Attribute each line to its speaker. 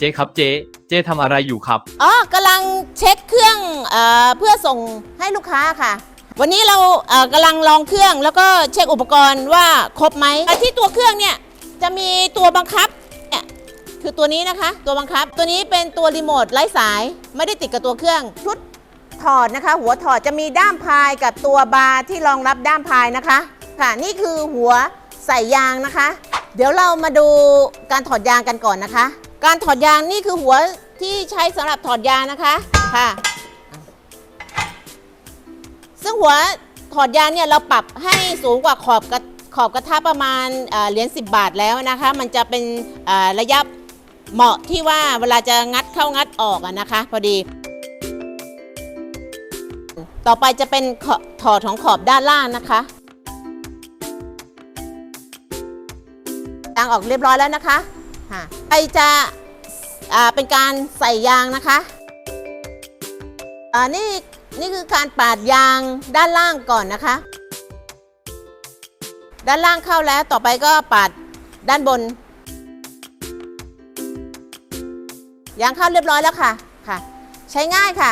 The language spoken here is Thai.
Speaker 1: เจ๊ครับเจ๊เจ๊ทำอะไรอยู่ครับ
Speaker 2: อ๋อกำลังเช็คเครื่องเออเพื่อส่งให้ลูกค้าค่ะ วันนี้เราเอ่อกำลังลองเครื่องแล้วก็เช็คอุปกรณ์ว่าครบไหมแต่ที่ตัวเครื่องเนี่ยจะมีตัวบังคับเนี่ยคือตัวนี้นะคะ ตัวบังคับ ตัวนี้เป็นตัวรีโมทไร้สายไม่ได้ติดกับตัวเครื่องชุดถอดนะคะ หัวถอดจะมีด้ามพายกับตัวบาร์ที่รองรับด้ามพายนะคะ ค่ะ นี่คือหัวใส่ยางนะคะ เดี๋ยวเรามาดูการถอดยางกันก่อนนะคะ การถอดยางนี่คือหัวที่ใช้สำหรับถอดยางนะคะค่ะ ซึ่งหัวถอดยางเนี่ยเราปรับให้สูงกว่าขอบกระขอบกระทะประมาณเหรียญ10 บาทแล้วนะคะ มันจะเป็นระยะเหมาะที่ว่าเวลาจะงัดเข้างัดออกนะคะ พอดี ต่อไปจะเป็นอถอดของขอบด้านล่างนะคะยางออกเรียบร้อยแล้วนะคะค่ะไปจะ เป็นการใส่ยางนะคะอ่านี่นี่คือการปาดยางด้านล่างก่อนนะคะ ด้านล่างเข้าแล้วต่อไปก็ปาดด้านบน ยางเข้าเรียบร้อยแล้วค่ะค่ะ ใช้ง่ายค่ะ